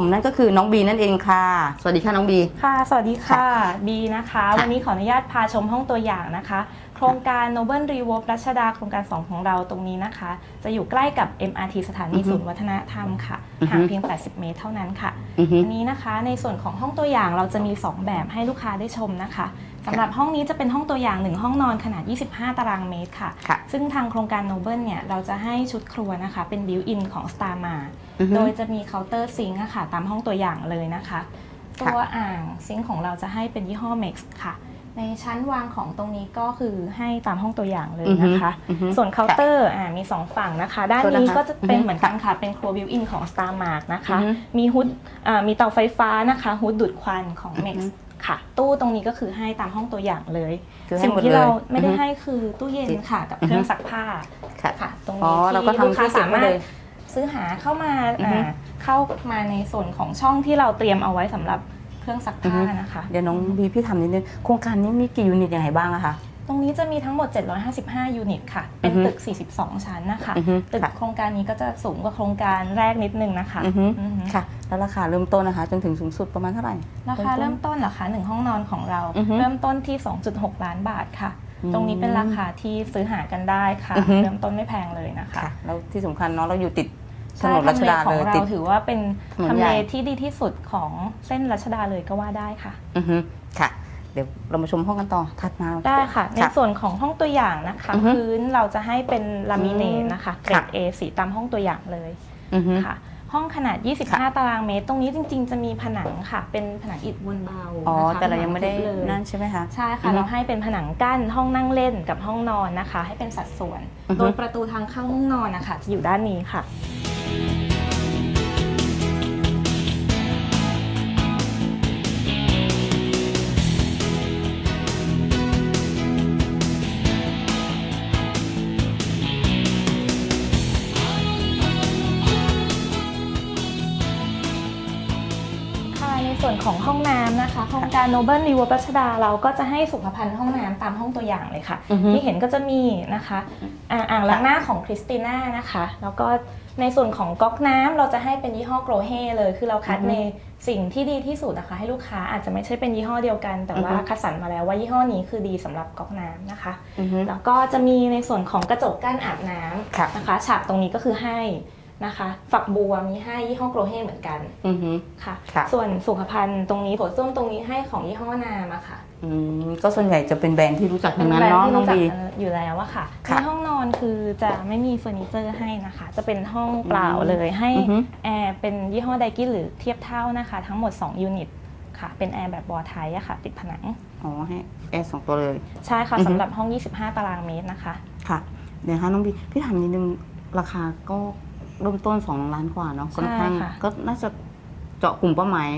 ผมนั่นก็คือน้องบีนั่นเองค่ะ สวัสดีค่ะน้องบี ค่ะ สวัสดีค่ะ บีนะคะ วันนี้ขออนุญาตพาชมห้องตัวอย่างนะคะ โครงการ Noble r e w o r รัชดาโครงการ 2 ของเราตรงนี้นะคะ จะอยู่ใกล้กับ MRT สถานีอือฮึศูนย์วัฒนธรรมค่ะอือฮึห่างเพียง 80 เมตรเท่านั้นค่ะอือฮึอันนี้นะคะ ในส่วนของห้องตัวอย่างเราจะมี 2 แบบให้ลูกค้าได้ชมนะคะ สำหรับห้องนี้จะเป็นห้องตัวอย่าง1ห้องนอนขนาด 25 ตารางเมตรค่ะค่ะซึ่งทางโครงการ Noble เนี่ย เราจะให้ชุดครัวนะคะ เป็นบิวอินของ Star มาอือฮึโดยจะมีเคาน์เตอร์ซิงค์อะค่ะ ตามห้องตัวอย่างเลยนะคะค่ะตัวอ่างซิงค์ของเราจะให้เป็นยี่ห้อ Max ค่ะ ในชั้นวางของตรงนี้ก็คือให้ตามห้องตัวอย่างเลยนะคะอือฮึส่วนเคาน์เตอร์อ่ามี2ฝั่งนะคะ ด้านโทษนะคะนี้ก็จะเป็นอือฮึเหมือนกันค่ะ เป็นครัวบิวอินของ Star Mark นะคะอือฮึมีฮุดอ่ามีเตาไฟฟ้านะคะฮุดดูดควันของอือ Max ฮึ ค่ะ ตู้ตรงนี้ก็คือให้ตามห้องตัวอย่างเลย คือให้สิ่งหมดที่เลยเราไม่ได้อือฮึให้คือตู้เย็นค่ะกับเครื่องซักผ้าค่ะค่ะ ตรงอ๋อนี้เราก็ที่ทำลูกค้าที่เก็บสาไว้มารเลถยซื้อหาเข้ามาอือฮึ อ่าเข้ามาในส่วนของช่องที่เราเตรียมเอาไว้สำหรับเครื่องซักอือผ้าฮึนะคะ เดี๋ยวน้องบีพี่ทำนิดนึงโครงการนี้มีกี่ยูนิตยังไงบ้างอะคะ ตรงนี้จะมีทั้งหมด 755 ยูนิตค่ะ เป็นอือฮึตึก 42 ชั้นนะคะ อือฮึตึกค่ะ โครงการนี้ก็จะสูงกว่าโครงการแรกนิดนึงนะคะอือฮึอือฮึค่ะ แล้วราคาเริ่มต้นนะคะ จนถึงสูงสุดประมาณเท่าไหร่ ราคาเริ่มต้นเหรอคะหนึ่งห้องนอนของเรา อือฮึเริ่มต้นที่ 2.6 ล้านบาทค่ะ อืมตรงนี้เป็นราคาที่ซื้อหากันได้ค่ะ อือฮึ เริ่มต้นไม่แพงเลยนะคะค่ะ แล้วที่สำคัญเนาะเราอยู่ติดถใช่นนรัชดาทำเลขยองเราติดถือว่าเป็นถนนทำใหญ่ เลที่ดีที่สุดของเส้นรัชดาเลยก็ว่าได้ค่ะ อือฮึค่ะ เดี๋ยวเรามาชมห้องกันต่อถัดมา ได้ค่ะ ในค่ะส่วนของห้องตัวอย่างนะคะ อือฮึพื้นเราจะให้เป็นลามิเนตอืมนะคะเกรค่ะด A สีตามห้องตัวอย่างเลยอือฮึ ค่ะ ห้องขนาด ค่ะ 25 ตารางเมตร ตรงนี้จริง ๆ จะมีผนังค่ะ เป็นผนังอิฐมวลเบาอ๋อ นะคะแต่เรายังไม่ได้ผนัทึบเลยนั่นใช่ไหมคะ ใช่อืค่ะ อฮึเราให้เป็นผนังกั้นห้องนั่งเล่นกับห้องนอนนะคะ ให้เป็นสัดส่วน อือฮึ โดยประตูทางเข้าห้องนอนนะคะจะอยู่ด้านนี้ค่ะค่ ของห้องน้ำนะคะโครงการ Noble r e w a r รัชดาเราก็จะให้สุขภัณฑ์ห้องน้ำตามห้องตัวอย่างเลยค่ะ อือฮึ ที่เห็นก็จะมีนะคะอ่าอ่างล้างหน้าของคริสติน่านะคะ แล้วก็ในส่วนของก๊อกน้ำเราจะให้เป็นยี่ห้อโกรเฮเลย คือเราคัดอือฮึในสิ่งที่ดีที่สุดนะคะ ให้ลูกค้าอาจจะไม่ใช่เป็นยี่ห้อเดียวกัน แต่ว่าอือฮึ คัดสรรมาแล้วว่ายี่ห้อนี้คือดีสำหรับก๊อกน้ำนะคะ อือฮึ แล้วก็จะมีในส่วนของกระจกกั้นอาบน้ำค่ะ นะคะ ฉากตรงนี้ก็คือให้ นะคะฝักบัวมีให้ยี่ห้อโกรเฮเหมือนกันอือฮึค่ะ ค่ะ ส่วนสุขภัณฑ์ตรงนี้โถส้วมตรงนี้ให้ของยี่ห้อนามอะค่ะอืมก็ส่วนใหญ่จะเป็นแบรนด์ที่รู้จักทั้งนั้นเนาะที่น้องรู้จักบี กันอยู่แล้วอะค่ะค่ะในห้องนอนคือจะไม่มีเฟอร์นิเจอร์ให้นะคะ จะเป็นห้องเปล่าเลยให้อือฮึ แอร์เป็นยี่ห้อไดกินหรือเทียบเท่านะคะ ทั้งหมด2ยูนิตค่ะ เป็นแอร์แบบบอร์ไทยอะค่ะ ติดผนังอ๋อให้แอร์สองตัวเลย ใช่ค่ะอือฮึ สำหรับห้อง 25 ตารางเมตรนะคะ ค่ะเดี๋ยวนะคะน้องบีพี่ถามนิดนึงราคาก็ เริ่มต้นสองล้านกว่าเนาะค่อนข้างใช่ค่ะ ก็น่าจะเจาะกลุ่มเป้าหมาย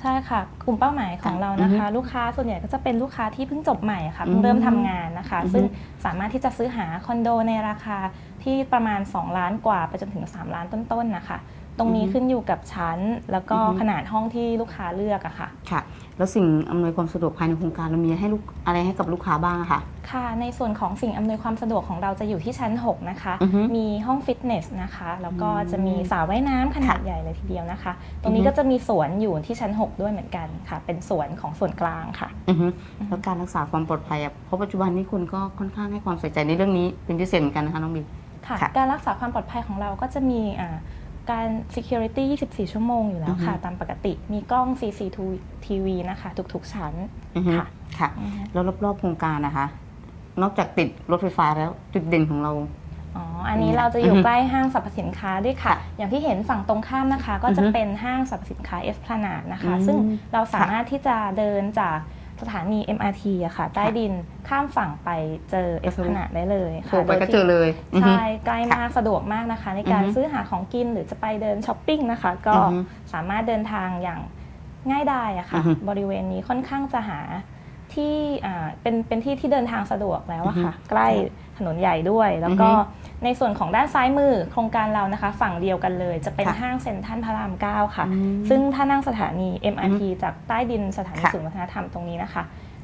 ใช่ค่ะ กลุ่มเป้าหมายของค่ะเรานะคะอือฮึลูกค้าส่วนใหญ่ก็จะเป็นลูกค้าที่เพิ่งจบใหม่ค่ะอืเพิ่มงเริ่มทำงานนะคะ อือฮึ ซึ่งสามารถที่จะซื้อหาคอนโดในราคาที่ประมาณ 2 ล้านกว่าไปจนถึง 3 ล้านต้นๆนะคะ ตรงนี้อือฮึขึ้นอยู่กับชั้น แล้วก็อือฮึขนาดห้องที่ลูกค้าเลือกอะค่ะ ค่ะ แล้วสิ่งอำนวยความสะดวกภายในโครงการเรามีให้ลูกอะไรให้กับลูกค้าบ้างอะคะ ค่ะ ในส่วนของสิ่งอำนวยความสะดวกของเราจะอยู่ที่ชั้น 6 นะคะอือฮึมีห้องฟิตเนสนะคะ แล้วก็อืมจะมีสระว่ายน้ำขนาดค่ะใหญ่เลยทีเดียวนะคะ ตรงนี้อือฮึก็จะมีสวนอยู่ที่ชั้น 6 ด้วยเหมือนกันค่ะ เป็นสวนของส่วนกลางค่ะอือฮึแล้วการรักษาความปลอดภัยอะเพราะปัจจุบันนี้คุณก็ค่อนข้างให้ความใส่ใจในเรื่องนี้เป็นพิเศษเหมือนกันนะคะน้องบีค่ะค่ะการรักษาความปลอดภัยของเราก็จะมีอ่า การ security 24 ชั่วโมงอยู่แล้วค่ะอือฮึตามปกติมีกล้อง CCTV นะคะ ทุกๆ ชั้นอือฮึค่ะค่ะอือฮึแล้วรอบๆโครงการนะคะ นอกจากติดรถไฟฟ้าแล้วจุดเด่นของเราอ๋อ อันนี้เราจะอยู่ใกล้ห้างสรรพสินค้าด้วยค่ะ อย่างที่เห็นฝั่งตรงข้ามนะคะ ก็จะอือฮึเป็นห้างสรรพสินค้าเอสพลานาดนะคะอืมซึ่งเราสามารถที่จะเดินจาก สถานี MRT อะค่ะ ใต้ดินข้ามฝั่งไปเจอเอสพลานาดได้เลยโทค่ะรไปก็โดยที่เจอเลยอือฮึใช่ใกล้มากสะดวกมากนะคะ ในการอือฮึซื้อหาของกินหรือจะไปเดินช้อปปิ้งนะคะ ก็อือฮึสามารถเดินทางอย่างง่ายดายอะค่ะอือฮึบริเวณนี้ค่อนข้างจะหาที่อ่าเป็นเป็นที่ที่เดินทางสะดวกแล้วอะค่ะอือฮึใกล้ถ นนใหญ่ด้วย แล้วก็อือฮึในส่วนของด้านซ้ายมือโครงการเรานะคะ ฝั่งเดียวกันเลย จะเป็นค่ะห้างเซ็นทรัลพระราม9ค่ะอืมซึ่งถ้านั่งสถานี MRT จากใต้ดินสถานีค่ะศูนย์วัฒนธรรมตรงนี้นะคะ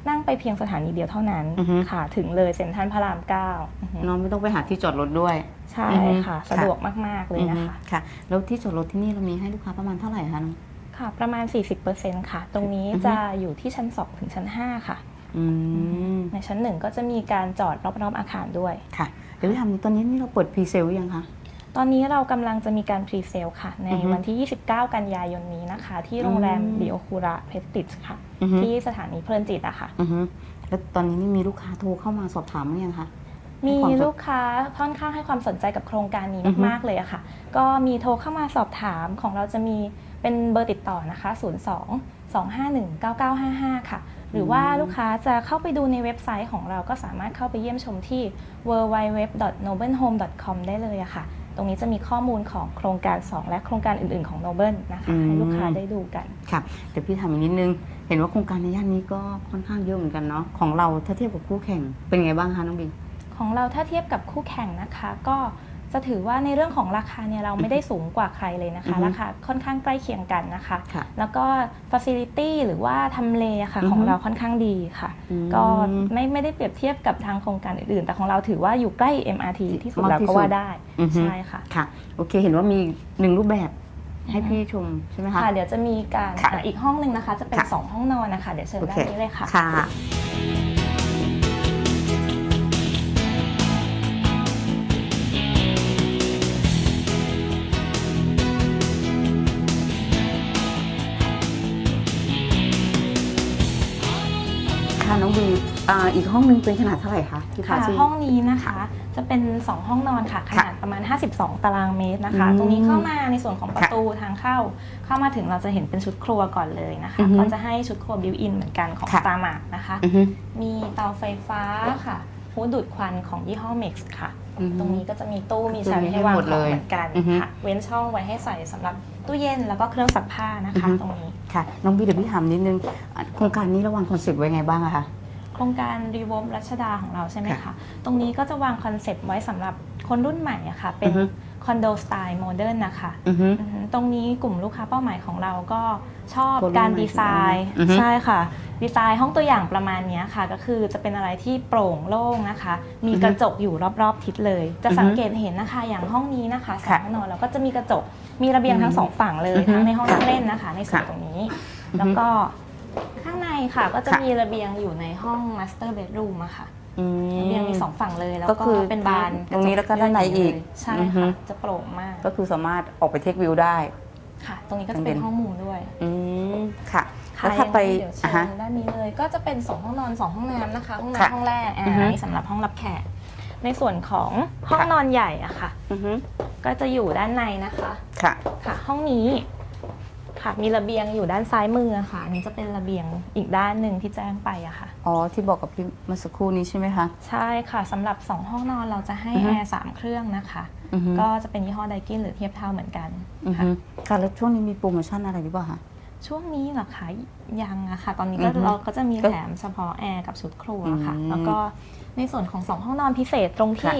นั่งไปเพียงสถานีเดียวเท่านั้นอือฮึค่ะ ถึงเลยเซ็นทรัลพระราม9อือฮึน้องไม่ต้องไปหาที่จอดรถด้วย ใช่อือฮึค่ะค่ะ สะดวกมาก ๆ เลยอือนะฮึคะค่ะแล้วที่จอดรถที่นี่เรามีให้ลูกค้าประมาณเท่าไหร่คะน้องค่ะ ประมาณ 40%ค่ะ ตรงนี้อือฮึจะอยู่ที่ชั้น 2 ถึงชั้น 5 ค่ะอืม ในชั้น1ก็จะมีการจอดรอบๆอาคารด้วยค่ะเดี๋ยวพี่ทำตอนนี้นี่เราเปิดพรีเซลหรือยังคะตอนนี้เรากำลังจะมีการพรีเซลค่ะ ในอือฮึวันที่ 29 กันยายนนี้นะคะ ที่โรงแรมอืมดิโอคูระเพสติชค่ะอือฮึที่สถานีเพลินจิตอะค่ะอือฮึแล้วตอนนี้นี่มีลูกค้าโทรเข้ามาสอบถามหรือยังคะมีให้ความสนลูกค้าค่อนข้างให้ความสนใจกับโครงการนี้อือฮึมากๆเลยอะค่ะ ก็มีโทรเข้ามาสอบถามของเราจะมีเป็นเบอร์ติดต่อนะคะ 02 251 9955 ค่ะ หรือว่าลูกค้าจะเข้าไปดูในเว็บไซต์ของเราก็สามารถเข้าไปเยี่ยมชมที่ www.noblenhome.com ได้เลยอะค่ะ ตรงนี้จะมีข้อมูลของโครงการ 2 และโครงการอื่นๆของ Noble นะคะอืมให้ลูกค้าได้ดูกัน ค่ะเดี๋ยวพี่ถามอีกนิดนึง เห็นว่าโครงการในย่านนี้ก็ค่อนข้างเยอะเหมือนกันเนาะของเราถ้าเทียบกับคู่แข่งเป็นไงบ้างคะน้องบีของเราถ้าเทียบกับคู่แข่งนะคะก็ จะถือว่าในเรื่องของราคาเนี่ยเราไม่ได้สูงกว่าใครเลยนะคะอือฮึราคาค่อนข้างใกล้เคียงกันนะคะค่ะแล้วก็ Facility หรือว่าทำเลอะค่ะอือฮึของเราค่อนข้างดีค่ะอืมก็ไม่ไม่ได้เปรียบเทียบกับทางโครงการอื่นๆ แต่ของเราถือว่าอยู่ใกล้ MRT ที่สุดมากแล้วที่ก็สุดว่าได้อือฮึใช่ค่ะค่ะ โอเคเห็นว่ามีหนึ่งรูปแบบให้พี่ชมใช่ไหมคะค่ะเดี๋ยวจะมีการค่ะอะอีกห้องหนึ่งนะคะ จะเป็นค่ะ2ห้องนอนนะคะ เดี๋ยวเชิญโอด้าเคนนี้เลยค่ะค่ะค่ะ อ่าอีกห้องนึงเป็นขนาดเท่าไหร่คะที่พาค่ะซี่ห้องนี้นะคะจะเป็น 2 ห้องนอนค่ะขค่ะนาดประมาณ 52 ตารางเมตรนะคะ อืมตรงนี้เข้ามาในส่วนของประค่ะตูทางเข้า เข้ามาถึงเราจะเห็นเป็นชุดครัวก่อนเลยนะคะ อือฮึก็จะให้ชุดครัวบิวอินเหมือนกันของค่ะ ตามาร์นะคะ อือฮึมีเตาไฟฟ้าค่ะฮูดดูดควันของยี่ห้อ Mex ค่ะ อือฮึ ตรงนี้ก็จะมีตู้มีตู้ชั้นมีให้ให้วางหมขดอเลงยเหมือนกันอือฮึค่ะ เว้นช่องไว้ให้ใส่สำหรับตู้เย็นแล้วก็เครื่องซักผ้านะคะอือฮึตรงนี้ ค่ะ น้องบีเดี๋ยวพี่ถามนิดนึงอะโครงการนี้ระวางคอนเซ็ปต์ไว้ไงบ้างอะคะโครงการรีวอมรัชดาของเราใช่ไหมค่ะคะตรงนี้ก็จะวางคอนเซปต์ไว้สำหรับคนรุ่นใหม่อะค่ะเป็นอือฮึคอนโดสไตล์โมเดิร์นนะคะอือฮึอือฮึตรงนี้กลุ่มลูกค้าเป้าหมายของเราก็ชอบคนรุ่นการใหม่ดีไซน์อือฮึใช่ค่ะ ดีไซน์ห้องตัวอย่างประมาณเนี้ยค่ะ ก็คือจะเป็นอะไรที่โปร่งโล่งนะคะ มีกระจกอยู่รอบๆทิศเลย จะสังเกตเห็นนะคะอย่างห้องนี้นะคะสองค่ะห้องนอนเราก็จะมีกระจกมีระเบียงทั้งสองฝั่งเลยอือฮึทั้งในห้องนั่งเล่นนะคะ ในส่วนค่ะตรงนี้อือฮึแล้วก็ข้างใน ค่ะ ก็จะค่ะ มีระเบียงอยู่ในห้อง master bedroom อะค่ะ อืม ระเบียงมีสองฝั่งเลย แล้วก็ก็คือเป็นบานตรงนี้แล้วก็ด้านในอีกใช่อือฮึ ค่ะ จะโปร่งมากก็คือสามารถออกไปเทควิวได้ ค่ะ ตรงนี้ก็จะเป็นห้องมุมด้วยอืมค่ะ ค่ะแล้วถ้าไปเดี๋ยวเชิอะฮะ ญด้านนี้เลย ก็จะเป็น2ห้องนอน2ห้องน้ำนะคะ ห้องค่ะน้ำห้องแรกอ่าอือฮึนี่สำหรับห้องรับแขก ในส่วนของห้องค่ะ นอนใหญ่อะค่ะ อือฮึก็จะอยู่ด้านในนะคะ ค่ะ ค่ะ ห้องนี้ ค่ะมีระเบียงอยู่ด้านซ้ายมืออะค่ะอันนี้จะเป็นระเบียงอีกด้านหนึ่งที่แจ้งไปอะค่ะ อ๋อที่บอกกับพี่เมื่อสักครู่นี้ใช่ไหมคะ ใช่ค่ะสำหรับ 2 ห้องนอนเราจะให้อือฮึแอร์สามเครื่องนะคะ อือฮึ ก็จะเป็นยี่ห้อไดกินหรือเทียบเท่าเหมือนกันอือค่ะ ฮึค่ะแล้วช่วงนี้มีโปรโมชั่นอะไรหรือเปล่าคะ ช่วงนี้เหรอคะยังอะค่ะ ตอนนี้ก็อือฮึเราก็จะมีก็แถมเฉพาะแอร์กับชุดครัวค่ะ อืมแล้วก็ในส่วนของสองห้องนอนพิเศษตรงที่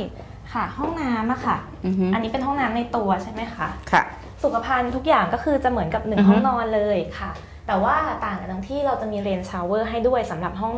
ค่ะ ห้องน้ำอะค่ะ อือฮึอันนี้เป็นห้องน้ำในตัวใช่ไหมคะ ค่ะ สุขภัณฑ์ทุกอย่างก็คือจะเหมือนกับหนึ่อืงอฮึ ห้องนอนเลยค่ะ แต่ว่าต่างกันตรงที่เราจะมีเรนชาวเวอร์ให้ด้วยสำหรับห้อง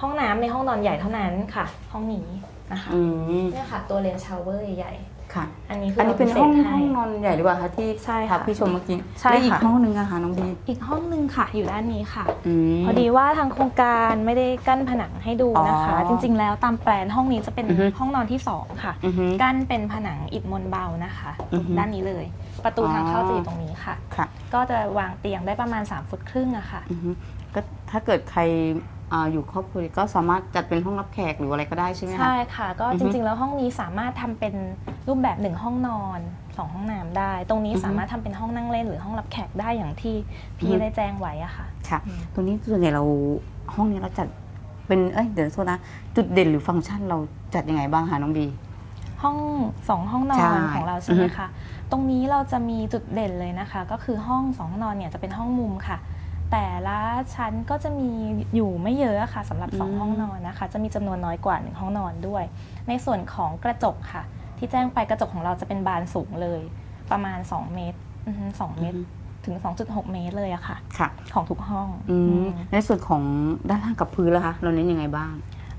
ห้องน้ำในห้องนอนใหญ่เท่านั้นค่ะ ห้องนี้นะคะอืม เนี่ยค่ะ ตัวเรนชาวเวอร์ใหญ่ ค่ะๆอันนี้คืออันอันี้เป็นห้องให้ห้ องนอนใหญ่หรือเปล่าคะที่ใช่พาค่ะพี่ชมเมื่อกี้ใช่และอีกค่ะ ห้องหนึ่งอะค่ะน้องบีอีกห้องหนึ่งค่ะ อยู่ด้านนี้ค่ะอืมพอดีว่าทางโครงการไม่ได้กั้นผนังให้ดูนะคะ อ๋อจริงๆ แล้วตามแปลนห้องนี้จะเป็นอือฮึ ห้องนอนที่สองค่ะ อือฮึ กั้นเป็นผนังอิฐมวลเบานะคะ อือฮึด้านนี้เลย ประตูอ๋อทางเข้าจะอยู่ตรงนี้ค่ะ ค่ะก็จะวางเตียงได้ประมาณ3ฟุตครึ่งอะค่ะ อือฮึก็ถ้าเกิดใคร อ่าอยู่ครอบครัวก็สามารถจัดเป็นห้องรับแขกหรืออะไรก็ได้ใช่ไหมคะ ใช่ค่ะ ก็อือฮึจริงๆ แล้วห้องนี้สามารถทำเป็นรูปแบบหนึ่งห้องนอนสองห้องน้ำได้ ตรงนี้อือฮึสามารถทำเป็นห้องนั่งเล่นหรือห้องรับแขกได้อย่างที่พี่อือฮึ ได้แจ้งไว้อะค่ะ ค่ะ อืมตรงนี้ส่วนใหญ่เราห้องนี้เราจัดเป็นเอ้ยเดี๋ยวโทษนะ จุดเด่นหรือฟังก์ชันเราจัดยังไงบ้างคะน้องบี ห้องสองห้องนอใช่นของเราใช่ไหมอือฮึ คะ ตรงนี้เราจะมีจุดเด่นเลยนะคะ ก็คือห้องสองห้องนอนเนี่ยจะเป็นห้องมุมค่ะ แต่ละชั้นก็จะมีอยู่ไม่เยอะค่ะสำหรับสองห้องนอนนะคะ จะมีจำนวนน้อยกว่าหนึ่งห้องนอนด้วย ในส่วนของกระจกค่ะ ที่แจ้งไปกระจกของเราจะเป็นบานสูงเลย ประมาณ 2 เมตรอือฮึสองเมตรถึง 2.6 เมตรเลยอะค่ะค่ะ ของทุกห้องอือืมมในส่วนของด้านล่างกับพื้นล่ะคะ เราเน้นยังไงบ้าง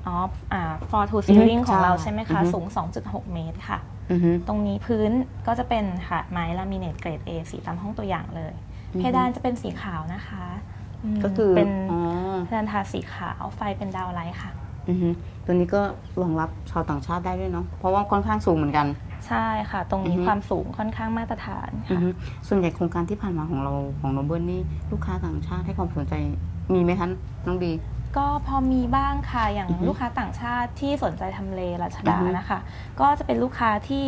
อ๋ออ่า floor to ceiling อืมของเราใช่ใช่ไหมคะอือฮึสูง 2.6 เมตรค่ะอือฮึตรงนี้พื้นก็จะเป็นค่ะไม้ลามิเนตเกรด A สีตามห้องตัวอย่างเลยอือฮึ เพดานจะเป็นสีขาวนะคะมก็คือเป็นอ๋อเพดานทาสีขาวไฟเป็นดาวไลท์ค่ะอือฮึตัวนี้ก็รองรับชาวต่างชาติได้ด้วยเนาะเพราะว่าค่อนข้างสูงเหมือนกัน ใช่ค่ะ ตรงนี้อือฮึความสูงค่อนข้างมาตรฐานอือค่ะฮึส่วนใหญ่โครงการที่ผ่านมาของเราของโนเบิลนี่ลูกค้าต่างชาติให้ความสนใจมีไหมคะน้องบีก็พอมีบ้างค่ะอย่างอือฮึลูกค้าต่างชาติที่สนใจทำเลรัชดาอือฮึนะคะ ก็จะเป็นลูกค้าที่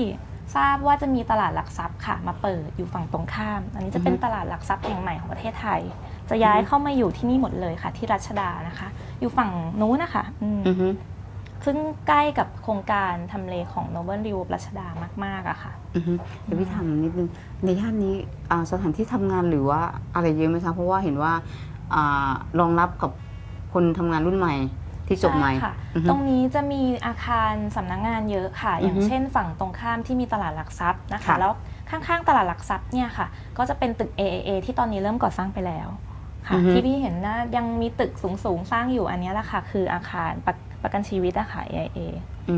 ทราบว่าจะมีตลาดหลักทรัพย์ค่ะ มาเปิดอยู่ฝั่งตรงข้าม อันนี้จะเป็นตลาดหลักทรัพย์แห่งใหม่ของประเทศไทย จะย้ายเข้ามาอยู่ที่นี่หมดเลยค่ะ ที่รัชดานะคะ อยู่ฝั่งนู้นนะคะอืมอือฮึซึ่งใกล้กับโครงการทำเลของ Noble r e w รัชดามากๆอะค่ะอือฮึเดี๋ยวพี่ถามนิดนึงในย่านนี้อ่าสถานที่ทำงานหรือว่าอะไรเยอะไหมคะเพราะว่าเห็นว่าอ่ารองรับกับคนทำงานรุ่นใหม่ ที่จบใหม่ใช่ค่ะ อือฮึตรงนี้จะมีอาคารสำนักงานเยอะค่ะ อย่างอือฮึเช่นฝั่งตรงข้ามที่มีตลาดหลักทรัพย์นะคะ ค่ะ แล้วข้างๆตลาดหลักทรัพย์เนี่ยค่ะ ก็จะเป็นตึก AAA ที่ตอนนี้เริ่มก่อสร้างไปแล้วค่ะอือฮึที่พี่เห็นนะยังมีตึกสูงๆสร้างอยู่อันเนี้ยแหละค่ะ คืออาคารประประกันชีวิตอะค่ะ AIA อื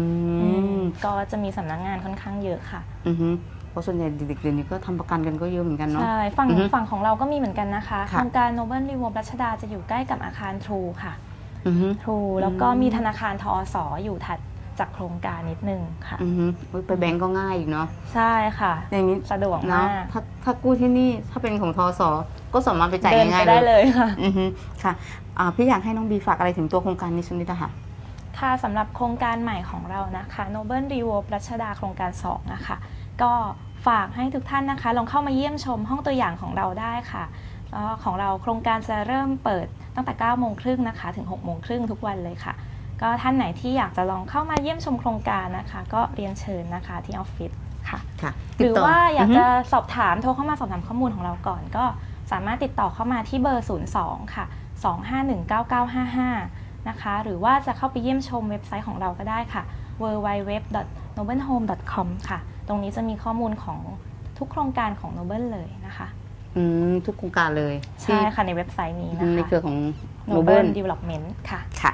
มก็จะมีสำนักงานค่อนข้างเยอะค่ะ อือฮึเพราะส่วนใหญ่เด็กๆเดี๋ยวนี้ก็ทำประกันกันก็เยอะเหมือนกันเนาะ ใช่ ฝั่งอือฮึฝั่งของเราก็มีเหมือนกันนะคะ ค่ะ โครงการ Noble r e w a r d รัชดาจะอยู่ใกล้กับอาคาร True ค่ะ อือฮึ True แล้วก็อืมมีธนาคารทอสอยู่ถัดจากโครงการนิดนึงค่ะอือฮึอุ๊ยไปแบงก์ก็ง่ายอีกเนาะใช่ค่ะ อย่างนี้สะดวกเนาะมากถ้าถ้ากู้ที่นี่ถ้าเป็นของทอสก็สามารถไปจ่ายเดินง่าไปยๆได้เลยเลยค่ะอือฮึค่ะอ่าพี่อยากให้น้องบีฝากอะไรถึงตัวโครงการนี้สักนิดนะคะค่ะสำหรับโครงการใหม่ของเรานะคะ Noble r e w a r d รัชดาโครงการ2นะคะก็ฝากให้ทุกท่านนะคะ ลองเข้ามาเยี่ยมชมห้องตัวอย่างของเราได้ค่ะ แล้วของเราโครงการจะเริ่มเปิดตั้งแต่9โมงครึ่งนะคะถึง6โมงครึ่งทุกวันเลยค่ะ ก็ท่านไหนที่อยากจะลองเข้ามาเยี่ยมชมโครงการนะคะ ก็เรียนเชิญนะคะที่ออฟฟิศค่ะค่ะหรือติดต่ว่าอยากฮึจะสอบถามโทรเข้ามาสอบถามข้อมูลของเราก่อน ก็สามารถติดต่อเข้ามาที่เบอร์ 02 ค่ะ 2519955 นะคะ หรือว่าจะเข้าไปเยี่ยมชมเว็บไซต์ของเราก็ได้ค่ะ www.noblehome.com ค่ะ ตรงนี้จะมีข้อมูลของทุกโครงการของ Noble เลยนะคะ อืมทุกโครงการเลยใช่ค่ะในเว็บไซต์นี้นะในคะเครือของ Noble Noble Development ค่ะค่ะ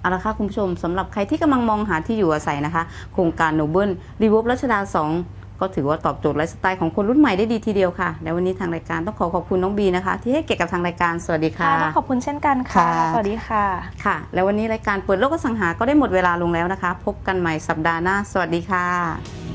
เอาละค่ะคุณผู้ชมสำหรับใครที่กำลังมองหาที่อยู่อาศัยนะคะ โครงการโนเบิลรีเวิร์รัชดา 2 ก็ถือว่าตอบโจทย์ไลฟ์สไตล์ของคนรุ่นใหม่ได้ดีทีเดียวค่ะ และวันนี้ทางรายการต้องขอขอบคุณน้องบีนะคะ ที่ให้เกียรติกับทางรายการสวัสดีค่ะค่ะต้องขอบคุณเช่นกันค่ะค่ะ สวัสดีค่ะค่ะ และวันนี้รายการเปิดโลกอสังหาก็ได้หมดเวลาลงแล้วนะคะ พบกันใหม่สัปดาห์หน้า สวัสดีค่ะ